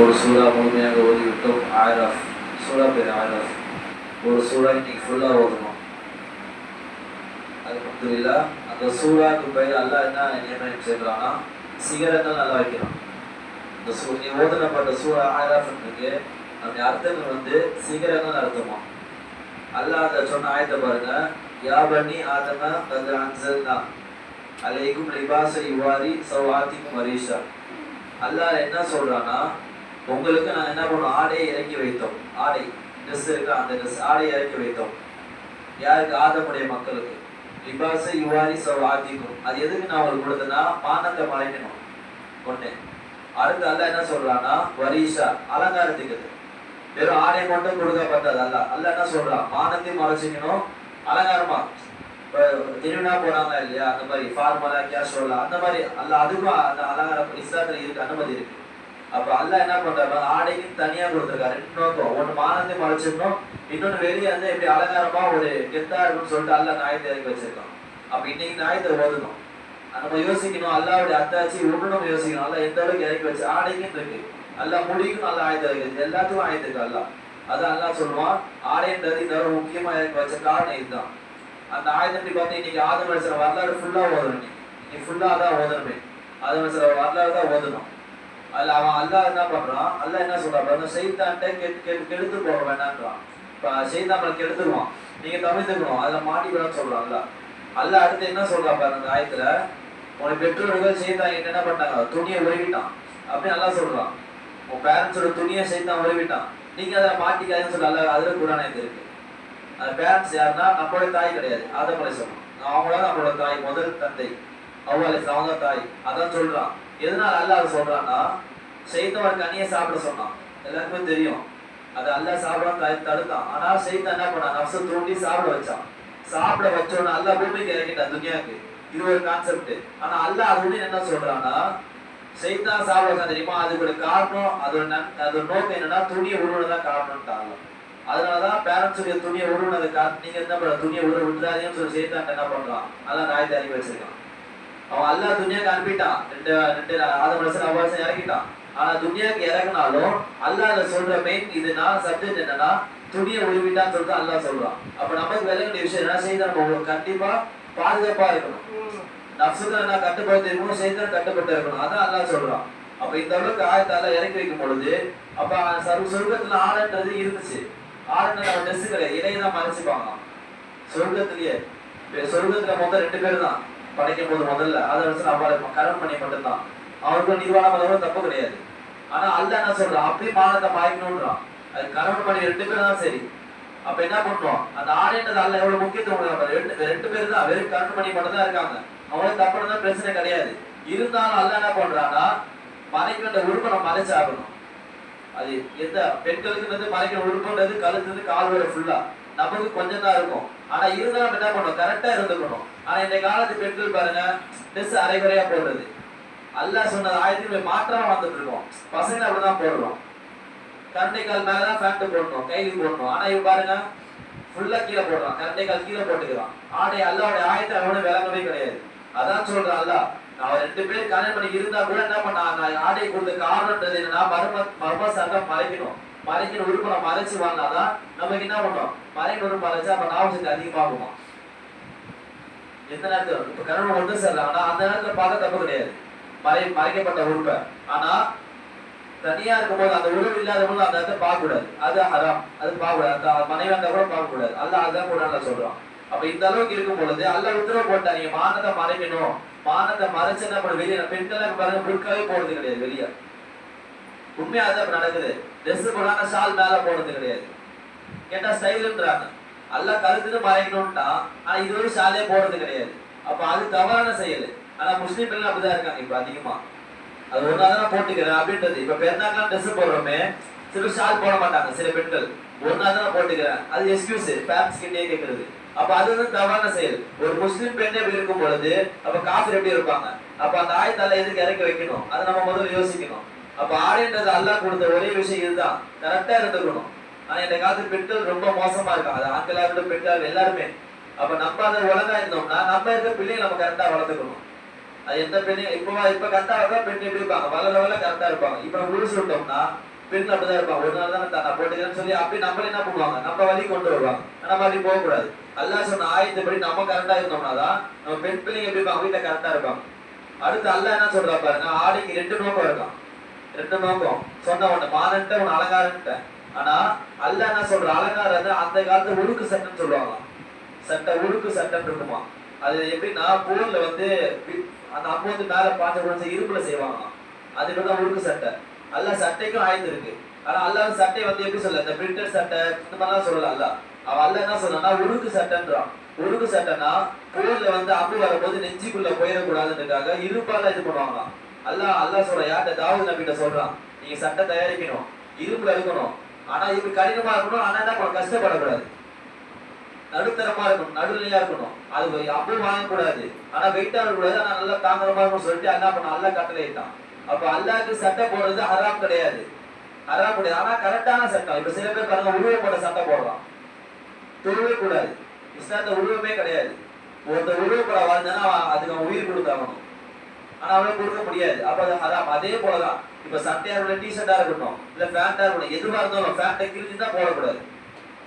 ஒரு சூறா முழுமையாக ஓதிவிட்டோம். ஆயிரம் சூறா பேர் ஆயிரம் ஒரு சூறா இன்னைக்கு ஃபுல்லாக ஓதணும். அது மட்டும் இல்லை அந்த சூறாக்கு பயிர் அல்லா என்ன நியமனம் செய்கிறான்னா சிகரங்கள் நல்லா வைக்கணும். இந்த சூ நீ ஓதனப்பட்ட சூறா ஆயிரம் இருக்கு அந்த அர்த்தங்கள் வந்து சிகரங்கள் அர்த்தமா அல்லாஹ் அதை சொன்ன ஆயத்தை பாருங்க. யா பனி ஆதம கது தான் அலைக்கும் லிபாச யுவாரி சவாத்திக்கும் மரீஷா அல்லாஹ் என்ன சொல்றான்னா உங்களுக்கு நான் என்ன பண்ணோம் ஆடையை இறக்கி வைத்தோம். ஆடை ட்ரெஸ் இருக்கா? அந்த ட்ரெஸ் ஆடையை இறக்கி வைத்தோம். யாருக்கு? ஆதமுடைய மக்களுக்கு. லிபாச யுவாரி சவாத்திக்கும் அது எதுக்கு நான் உங்களுக்கு கொடுத்தேன்னா பானத்தை மறைக்கணும். ஒன்று அடுத்து அல்ல என்ன சொல்றான்னா வரீஷா அலங்காரத்துக்கு வெறும் ஆடை மட்டும் கொடுக்கப்பட்டது அல்ல. அல்ல என்ன சொல்றான் பானத்தையும் மறைச்சிக்கணும். அலங்காரமா? திருவிழா போறாங்க இல்லையா? அந்த மாதிரி ஃபார்மலா கேஷுவலா அந்த மாதிரி. அல்ல அதுக்கும் அந்த அலங்காரம் இஸ்லாத்துல இருக்கு அனுமதி இருக்கு. அப்ப அல்ல என்ன பண்றாரு ஆடைக்கு தனியா கொடுத்துருக்காரு. ரெண்டு நோக்கம் ஒண்ணு மானந்தி மறைச்சிக்கணும் இன்னொன்னு வெளியே வந்து இப்படி அலங்காரமா ஒரு கெத்தா இருக்கும்னு சொல்லிட்டு அல்ல நாயத்தை இறக்கி வச்சிருக்கோம் அப்ப இன்னைக்கு நாயத்தை ஓதணும். நம்ம யோசிக்கணும். அல்லாவுடைய அத்தாச்சி உடனும் யோசிக்கணும். அல்ல எந்த அளவுக்கு இறக்கி வச்சு ஆடைக்கும் இருக்கு. அல்ல முடிக்கும் நல்ல ஆயத்தை இருக்கு எல்லாத்துக்கும் ஆயத்துக்கு அல்ல. அதான் அல்லாஹ் சொல்லுவான் ஆடைன்றது இந்த முக்கியமா இறக்கி வச்ச காரணம் இதுதான். அந்த ஆயுதத்தை பார்த்து இன்னைக்கு ஆதம் அலிஸ்லாம் வரலாறு ஃபுல்லா ஓதணும் நீ ஃபுல்லா அதான் ஓதணுமே. ஆதம் அலிஸ்லாம் வரலாறு தான் ஓதணும். அதுல அவன் அல்லாஹ் என்ன பண்றான்? அல்லாஹ் என்ன சொல்றான்? செய்தான்ட்ட கெடுத்து போக வேண்டான்றான் இப்ப செய்தாமலை கெடுத்துருவான். நீங்க தவிர்த்துக்கணும் அதுல மாட்டிக்கணும்னு சொல்றான் அல்லாஹ். அல்லாஹ் அடுத்து என்ன சொல்றான் பாருங்க அந்த ஆயத்துல? உனக்கு பெற்றோர்கள் செய்தான் என்ன பண்ணாங்க? துணியை உருவிட்டான் அப்படின்னு நல்லா சொல்றான். உன் பேரண்ட்ஸோட துணியை செய்தான் உருவிட்டான் நீங்க அதை மாட்டிக்காதுன்னு சொல்லி அல்ல அதுல குரானத்து இருக்கு. அந்த பேரண்ட்ஸ் யாருன்னா நம்மளோட தாய் கிடையாது. அதை ஆதம் சொல்றான் அவங்கள நம்மளோட தாய் முதல் தந்தை. அவ்வளோ அவங்க தாய். அதான் சொல்றான். எதனால அல்லாஹ் சொல்றான்னா செய்தவன் கனியை சாப்பிட சொன்னான். எல்லாருக்குமே தெரியும். அது அல்லாஹ் சாப்பிடாம தடுத்தான். ஆனா செய்த என்ன பண்ணான்? நப்ச தூண்டி சாப்பிட வச்சான். சாப்பிட வச்சோன்னு அல்லாஹ் பூமிக்கு இறக்கிட்டான் துனியாக்கு இது ஒரு கான்செப்ட் ஆனா அல்லாஹ் அது என்ன சொல்றான்னா செய்தா சாப்பிட தெரியுமா? அதுக்கு ஒரு காரணம் அதோட அதோட நோக்கம் என்னன்னா துணியை உருவதான் காரணம்ட்டாங்க அதனாலதான் பேரண்ட்ஸுடைய துணியை உருவனது காரணம் நீங்க என்ன பண்ண துணியை உருவ விட்டுறாதீங்கன்னு சொல்லி செய்தா என்ன பண்றான்? அதான் நாயத்தை அறிவி வச்சிருக்கான். அவன் அல்லா துணியாக்கு அனுப்பிட்டான் ரெண்டு ரெண்டு ஆறு வருஷம் அவகாசம் இறக்கிட்டான் ஆனா துனியாக்கு இறங்கினாலும் அல்லாஹ் சொல்ற மெயின் இது நான் சப்ஜெக்ட் என்னன்னா துணியை உருவிட்டான்னு சொல்லிட்டு அல்லாஹ் சொல்றான் அப்ப நமக்கு விளக்க வேண்டிய விஷயம் என்ன செய்த நம்ம கண்டிப்பா பாதுகாப்பா இருக்கணும் நப்சுக்கு என்ன கட்டுப்படுத்தி இருக்கணும் செய்தான் கட்டுப்பட்டு இருக்கணும் அதான் அல்லாஹ் சொல்றான் அப்ப இந்த அளவுக்கு ஆயத்தால இறக்கி வைக்கும் பொழுது அப்ப சர்வ சொர்க்கத்துல ஆடன்றது இருந்துச்சு ஆடன்றது அவன் ட்ரெஸ் கிடையாது இடையதான் மறைச்சுப்பாங்க சொர்க்கத்திலேயே சொர்க்கத்துல மொத்தம் ரெண்டு பேர் தான் படைக்கும் போது முதல்ல அதை வச்சு அவளை கரம் பண்ணி மட்டும்தான் அவருக்கு நிர்வாணம் பண்ணவும் தப்பு கிடையாது. ஆனா அல்ல என்ன சொல்றான் அப்படி மானத்தை பாய்க்கணும்ன்றான். அது கரவணம் பண்ணி ரெண்டு பேரும் தான் சரி. அப்ப என்ன பண்றோம்? அந்த ஆடைன்றது அல்ல எவ்வளவு முக்கியத்துவம் கொடுக்குறாங்க. ரெண்டு ரெண்டு பேர் தான் வெறும் கரண்ட் பண்ணி மட்டும் தான் இருக்காங்க. அவங்களுக்கு தப்புனதான் பிரச்சனை கிடையாது. இருந்தாலும் அல்ல என்ன பண்றான்னா மறைக்கின்ற உறுப்பை நம்ம மறைச்சாகணும் அது எந்த பெண்களுக்குன்றது மறைக்கிற உறுப்புன்றது கழுத்துறது கால் வரை ஃபுல்லா நமக்கு கொஞ்சம் தான் இருக்கும். ஆனா இருந்தாலும் என்ன பண்ணணும்? கரெக்டா இருந்துக்கணும். ஆனா இந்த காலத்து பெண்கள் பாருங்க ட்ரெஸ் அரைகுறையா போடுறது. அல்லாஹ் சொன்னது ஆயிரத்தி மாற்றமா வந்துட்டு இருக்கோம். பசங்க அப்படிதான் போடுறோம். கரண்டை கால் மேலதான் பேண்ட் போடணும் கைலி போடணும். ஆனா இவன் பாருங்க ஃபுல்லா கீழே போடுறான். கரண்டை கால் கீழே போட்டுக்கிறான். ஆடை அல்லாவுடைய ஆயத்தை அவனோட விளங்கவே கிடையாது. அதான் சொல்றான் அல்லாஹ் நான் ரெண்டு பேர் கல்யாணம் பண்ணி இருந்தா கூட என்ன பண்ணா நான் ஆடை கொடுத்த காரணம்ன்றது என்னன்னா மர்ம மர்ம சட்டம் மறைக்கணும். மறைக்கிற உறுப்பு நம்ம மறைச்சு வாழ்ந்தாதான் நமக்கு என்ன பண்ணோம்? மறைக்கிற உறுப்பு மறைச்சா அப்ப ஞாபகத்துக்கு அதிகமாகுமா எந்த நேரத்துல இப்ப கணவன் ஒன்று சேர்றாங்கன்னா அந்த நேரத்துல பார்க்க தப்பு கிடையாது. மறை மறைக்கப்பட்ட உறுப்பை. ஆனா தனியா இருக்கும்போது அந்த உறவு இல்லாத போது அந்த இடத்த பார்க்க கூடாது அது ஹராம். அது பார்க்க கூடாது அந்த மனைவி அந்த கூட பார்க்க கூடாது அல்ல அதான் கூட சொல்றான். அப்ப இந்த அளவுக்கு இருக்கும் பொழுது அல்ல உத்தரவு போட்டா நீங்க மானத்தை மறைக்கணும். மானத்தை மறைச்சு என்ன பண்ண வெளியே பெண்கள் பாருங்க புட்காவே போடுறது கிடையாது வெளியே. உண்மையா தான் நடக்குது. ட்ரெஸ் போடாம ஷால் மேல போடுறது கிடையாது. கேட்டா ஸ்டைலுன்றாங்க எல்லாம் கழுத்துட்டு மறைக்கணும்ட்டா. ஆனா இது ஒரு ஷாலே போடுறது கிடையாது. அப்ப அது தவறான செயல். ஆனா முஸ்லீம் பெண்கள் அப்படிதான் இருக்காங்க இப்ப அதிகமா. அது ஒரு நாள் தான் போட்டுக்கிறேன் அப்படின்றது. இப்ப பெருநாக்கெல்லாம் ட்ரெஸ் போடுறோமே சில ஷால் போட மாட்டாங்க சில பெண்கள். ஒரு நாள் தான் போட்டுக்கிறேன் அது எக்ஸ்கியூஸ் பேரண்ட்ஸ் கிட்டே கேட்கறது அப்ப அது வந்து தவறான செயல். ஒரு முஸ்லீம் பெண்ணே எப்படி இருக்கும் பொழுது அப்ப காஃபர் எப்படி இருப்பாங்க? அப்ப அந்த ஆயத்தால எதுக்கு இறக்கி வைக்கணும்? அதை நம்ம முதல்ல யோசிக்கணும். அப்ப ஆடைன்றது அல்லாஹ் கொடுத்த ஒரே விஷயம் இதுதான். கரெக்டா இருந்துக்கணும். ஆனா இந்த காலத்து பெண்கள் ரொம்ப மோசமா இருக்காங்க. அது ஆண்களா இருக்கட்டும் பெண்கள் எல்லாருமே. அப்ப நம்ம அதை ஒழுங்கா இருந்தோம்னா நம்ம இருக்க பிள்ளைங்க நம்ம கரெக்டா வளர்த்துக்கணும். அது எந்த பெண்ணையும் இப்போ இப்ப கரெக்டா இருக்கா பெண் எப்படி இருப்பாங்க? வளர வளர கரெக்டா இருப்பாங்க. இப்ப நம்ம உருசு விட்டோம்னா பெண் அப்படிதான் இருப்பாங்க. ஒரு நாள் தானே நான் போட்டுக்கிறேன்னு சொல்லி அப்படி நம்மள என்ன பண்ணுவாங்க? நம்ம வழி கொண்டு வருவாங்க. நம்ம அப்படி போக கூடாது. அல்லாஹ் சொன்ன ஆயத்தப்படி நம்ம கரெக்டா இருந்தோம்னா தான் நம்ம பெண் பிள்ளைங்க எப்படி இருப்பாங்க? வீட்டுல கரெக்டா இருப்பாங்க. அடுத்து அல்லா என்ன சொல்றா பாருங்க? ஆடைக்கு ரெண்டு நோக்கம் இருக்கான். ரெண்டு நோக்கம். சொன்ன ஒண்ணு மானன்ட்ட ஒண்ணு அலங்காரன்ட்ட. ஆனா அல்ல என்ன சொல்ற? அலங்காரம் அந்த காலத்துல உடுக்கு சட்டைன்னு சொல்லுவாங்களாம் சட்டை உடுக்கு சட்டைன்னு இருக்குமா? அது எப்படின்னா போர்ல வந்து அந்த அம்மா வந்து மேல பாஞ்ச குழந்தை இரும்புல செய்வாங்களாம் அது தான் உடுக்கு சட்டை. அல்ல சட்டைக்கும் ஆயுதம் இருக்கு. ஆனா அல்லாத சட்டை வந்து எப்படி சொல்ல இந்த பிரிண்டர் சட்டை இந்த மாதிரிலாம் சொல்லல அல்ல. அவ அல்ல என்ன சொல்றான்னா உடுக்கு சட்டைன்றான் உடுக்கு சட்டைனா போர்ல வந்து அம்பு வரும்போது நெஞ்சுக்குள்ள போயிடக்கூடாதுன்றதுக்காக இருப்பால இது பண்ணுவாங்களாம் அல்லாஹ் அல்லா சொல்ற யார்கிட்ட? தாவூத் நம்பிட்ட சொல்றான். நீங்க சட்டை தயாரிக்கணும் இருப்புல இருக்கணும். ஆனா இப்படி கடினமா இருக்கணும் ஆனா என்ன கஷ்டப்படக்கூடாது. நடுத்தரமா இருக்கணும் நடுநிலையா இருக்கணும். அது அப்பவும் வாங்கக்கூடாது. ஆனா வெயிட்டா இருக்கக்கூடாது ஆனா நல்லா தாங்குறமா இருக்கணும் சொல்லிட்டு என்ன பண்ண அல்லா கட்டளையிட்டான் அப்ப அல்லாக்கு சட்டை போடுறது ஹராம் கிடையாது. ஹராம் கிடையாது. ஆனா கரெக்டான சட்டம். இப்ப சில பேர் பாருங்க உருவம் போட்ட சட்டை போடுறான். துருவே கூடாது இஸ்லாத்த உருவமே கிடையாது. ஒருத்தர் உருவப்பட வாழ்ந்தேன்னா அதுக்கு உயிர் கொடுத்தாகணும் ஆனா அவனுக்கு கொடுக்க முடியாது. அப்ப அதான் அதே போலதான். இப்ப சட்டையா இருக்கட்டும் டிஷர்ட்டா இருக்கட்டும் இல்ல பேண்டா இருக்கட்டும் எதுவா இருந்தாலும் பேண்டை கிழிஞ்சு தான் போடக்கூடாது.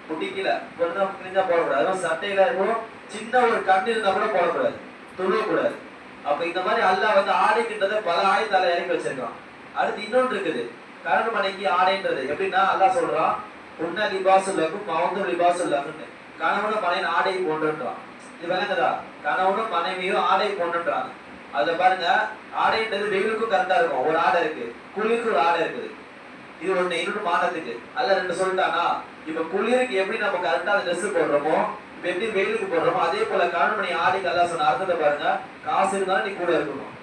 முட்டிக்கல கொஞ்சம் கிழிஞ்சா போடக்கூடாது. அதுவும் சட்டையில இருக்கும் சின்ன ஒரு கண்ணு இருந்தா கூட போடக்கூடாது. துருவக்கூடாது அப்ப இந்த மாதிரி அல்லாஹ் வந்து ஆடைக்கின்றத பல ஆயத்தால இறக்கி வச்சிருக்கான். அடுத்து இன்னொன்று இருக்குது. கரண்டு மனைக்கு ஆடைன்றது. எப்படின்னா அல்லாஹ் சொல்றான் உன்ன லிபாசுல்லக்கும் லிபாசு லிபாசுல்லக்குன்னு. கணவனும் மனையின் ஆடை போன்றுன்றான். இது விளங்குதா? கணவனும் மனைவியும் ஆடை போன்றுன்றாங்க. அதுல பாருங்க ஆடைன்றது வெயிலுக்கும் கரெக்டா இருக்கும். ஒரு ஆடை இருக்கு. குளிருக்கு ஒரு ஆடை இருக்குது. இது ஒண்ணு இன்னொன்று மாதத்துக்கு. அல்ல ரெண்டு சொல்லிட்டானா? இப்ப குளிருக்கு எப்படி நம்ம கரெக்டா அந்த ட்ரெஸ் போடுறோமோ இப்ப எப்படி வெயிலுக்கு போடுறோமோ அதே போல கணவன் ஆடைக்கு எல்லாம் சொன்ன அர்த்தத்தை பாருங்க. காசு இருந்தாலும் நீ கூட இருக்கணும்.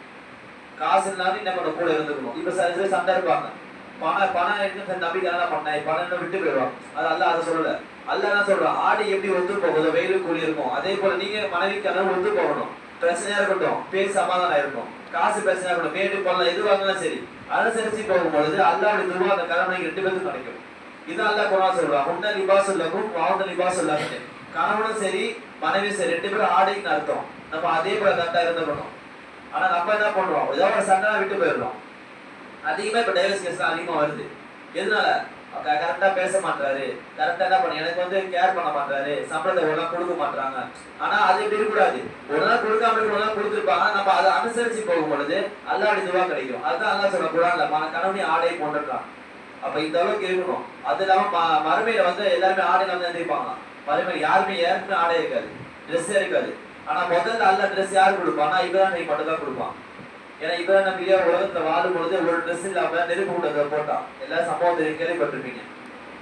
காசு இருந்தாலும் நீ நம்ம கூட இருந்துக்கணும். இப்ப சில பேர் சண்டை இருப்பாங்க. பணம் பணம் எடுத்து நம்பிக்கை என்ன பண்ணேன். பணம் என்ன விட்டு போயிடுவான். அது அல்ல அதை சொல்லல. அல்ல என்ன சொல்றான்? ஆடை எப்படி ஒத்து போகுது வெயிலுக்கு குளிருக்கும் இருக்கும் அதே போல நீங்க மனைவிக்கான ஒத்து போகணும் பிரச்சனையா இருக்கட்டும் பேர் சமாதானம் இருக்கும் காசு பிரச்சனையா இருக்கட்டும் மேட்டு பண்ணலாம் எது வாங்கினாலும் சரி அனுசரிச்சு போகும்பொழுது அல்லாவுடைய துருவா அந்த கணவனுக்கு ரெண்டு பேருக்கும் கிடைக்கும். இது அல்லா குரான் சொல்றான் உன்ன லிபாஸ் இல்லாக்கும் வாழ்ந்த லிபாஸ் இல்லாமல் கணவனும் சரி மனைவியும் சரி ரெண்டு பேரும் ஆடைக்குன்னு அர்த்தம். நம்ம அதே போல கரெக்டா இருந்துக்கணும் ஆனா நம்ம என்ன பண்றோம்? ஏதோ ஒரு சண்டை விட்டு போயிடுறோம். அதிகமா இப்ப டைவர்ஸ் கேஸ் அதிகமா வருது. எதனால? கரெக்டா பேச மாட்டாரு கரெக்டா என்ன பண்ண எனக்கு வந்து கேர் பண்ண மாட்டாரு சம்பளத்தை ஒழுங்கா கொடுக்க மாட்டாங்க ஆனா அது இப்படி இருக்கக்கூடாது. ஒரு நாள் கொடுக்காம இருக்க நாள் கொடுத்துருப்பாங்க நம்ம அதை அனுசரிச்சு போகும் பொழுது அல்லாடி இதுவா கிடைக்கும். அதுதான் அல்லா சொல்ல கூடாதுல மன கணவனி ஆடை போன்றான் அப்ப இந்த அளவுக்கு இருக்கணும். அது இல்லாம ம- மறுமையில வந்து எல்லாருமே ஆடை வந்து எழுந்திருப்பாங்க மறுமையில யாருமே யாருக்குமே ஆடை இருக்காது. ட்ரெஸ்ஸே இருக்காது. ஆனா முதல்ல அல்ல ட்ரெஸ் யாரு கொடுப்பான்னா இவரா நீ மட்டும் தான் கொடுப்பான். ஏன்னா இவரா நம்பியா உலகத்துல வாழும் பொழுது இவ்வளவு ட்ரெஸ் இல்லாம நெருப்பு உள்ள போட்டான் எல்லா சம்பவத்தை கேள்விப்பட்டிருப்பீங்க.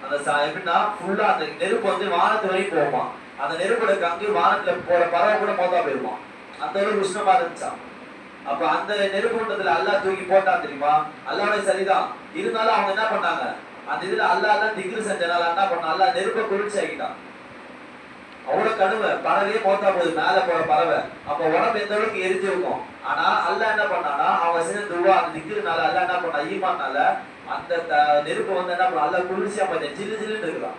அந்த எப்படின்னா ஃபுல்லா அந்த நெருப்பு வந்து வானத்து வரைக்கும் போவான். அந்த நெருப்புல கங்கு வானத்துல போற பறவை கூட மோதா போயிருவான். அந்த அளவுக்கு உஷ்ணமா இருந்துச்சான் அப்ப அந்த நெருப்புன்றதுல அல்லாஹ் தூக்கி போட்டான் தெரியுமா? அல்லாவே சரிதான். இருந்தாலும் அவங்க என்ன பண்ணாங்க? அந்த இதுல அல்லாஹ் தான் திகில் செஞ்சனால என்ன பண்ணா அல்லா நெருப்பை குளிர்ச்சி ஆகிட்டான் அவ்வளவு கடுமை பறவையே போட்டா போகுது மேல போற பறவை. அப்ப உடம்பு எந்த அளவுக்கு எரிஞ்சு இருக்கும்? ஆனா அல்ல என்ன பண்ணானா அவன் செஞ்ச துவா அந்த திக்ருனால அல்ல என்ன பண்ணா ஈமானால அந்த த- நெருப்பு வந்து என்ன பண்ண அல்ல குளிர்ச்சியா பார்த்தேன் ஜில்லு ஜில்லுன்னு இருக்கிறான்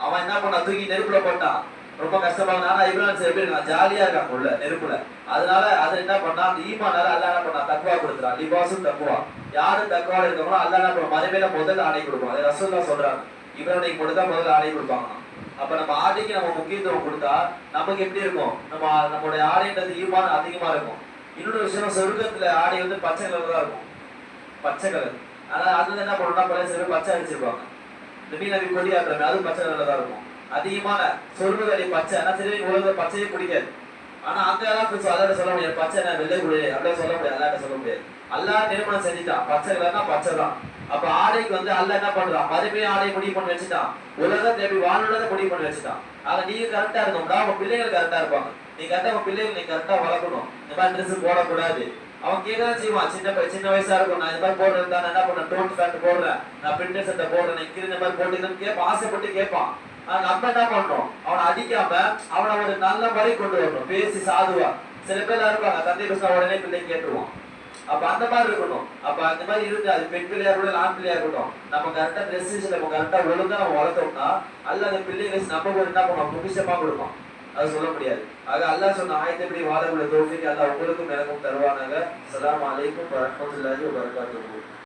அவன் என்ன பண்ணா தூக்கி நெருப்புல போட்டான். ரொம்ப கஷ்டமான ஆனா இப்ராஹிம் சில பேர் நான் ஜாலியா இருக்கான் உள்ள நெருப்புல. அதனால அது என்ன பண்ணா அந்த ஈமானால அல்ல என்ன பண்ணா தக்குவா கொடுத்துறான் லிபாசும் தக்குவா. யாரு தக்குவா இருக்காங்களோ அல்ல என்ன பண்ண மறுமையில முதல்ல ஆணை கொடுப்பான். அதை ரசூல்லா சொல்றாங்க. இப்ராஹிம் கொடுத்தா முதல்ல ஆணை கொடுப்பாங்க அப்ப நம்ம ஆடைக்கு நம்ம முக்கியத்துவம் கொடுத்தா நமக்கு எப்படி இருக்கும்? நம்ம நம்மளுடைய ஆடைன்றது ஈமான் அதிகமா இருக்கும். இன்னொரு விஷயம் சொர்க்கத்துல ஆடை வந்து பச்சை கலர் தான் இருக்கும். பச்சை கலர் ஆனா அதுல என்ன பண்ணணும்னா பழைய சில பச்சை அடிச்சிருப்பாங்க இந்த மீன் நபி கொடி ஆட்டுறமே அதுவும் பச்சை கலர்ல தான் இருக்கும். அதிகமான சொர்க்கதடி பச்சை. ஆனா சரி பேருக்கு உலகத்துல பச்சையே பிடிக்காது. ஆனா அந்த அளவுக்கு அல்லாட்ட சொல்ல முடியாது. பச்சை நான் வெள்ளை குழு அப்படின்னு சொல்ல முடியாது. அல்லாட்ட சொல்ல முடியாது. அல்லா நிர்மாணம் செஞ்சுட்டான். பச்சை கலர்னா பச்சை தான். அப்ப ஆடைக்கு வந்து அல்ல என்ன பண்றான் மறுபடியும் ஆடை முடிவு பண்ணி வச்சுட்டான். உலகத்தை எப்படி வாழுறதை முடிவு பண்ணி வச்சுட்டான். ஆனா நீங்க கரெக்டா இருக்கணும்டா. உங்க பிள்ளைகள் கரெக்டா இருப்பாங்க. நீ கரெக்டா உங்க பிள்ளைகள் நீ கரெக்டா வளர்க்கணும். இந்த மாதிரி ட்ரெஸ் போடக்கூடாது. அவன் கேட்கதான் செய்வான். சின்ன சின்ன வயசா இருக்கும். நான் இந்த மாதிரி போடுறது என்ன பண்ணேன் டோன் பேண்ட் போடுறேன். நான் பிரிண்டர் சட்டை போடுறேன். நீ கீழே இந்த மாதிரி போட்டுக்கிறேன்னு கேட்பான். ஆசைப்பட்டு கேட்பான். நம்ம என்ன பண்றோம்? அவனை அடிக்காம அவனை ஒரு நல்ல மாதிரி கொண்டு வரணும். பேசி சாதுவா. சில பேர் இருப்பாங்க தந்தை பேசினா உடனே பிள்ளை கேட்டுருவான். அப்ப அந்த மாதிரி இருக்கணும். அப்ப அந்த மாதிரி இருந்து அது பெண் பிள்ளையா இருக்கட்டும் ஆண் பிள்ளையா இருக்கட்டும் நம்ம கரெக்டா ட்ரெஸ் நம்ம கரெக்டா ஒழுங்கா நம்ம வளர்த்தோம்னா அல்ல அந்த பிள்ளைங்க நம்ம கூட என்ன பண்ணுவோம் பொக்கிஷமா கொடுப்போம் அது சொல்ல முடியாது. ஆக அல்லாஹ் சொன்ன ஆயத்தப்படி வாழக்கூடிய தோல்விக்கு அல்லாஹ் உங்களுக்கும் எனக்கும் தருவானாக. சலாம் அலைக்கும் வரஹ்மத்துல்லாஹி வபரகாத்துஹு.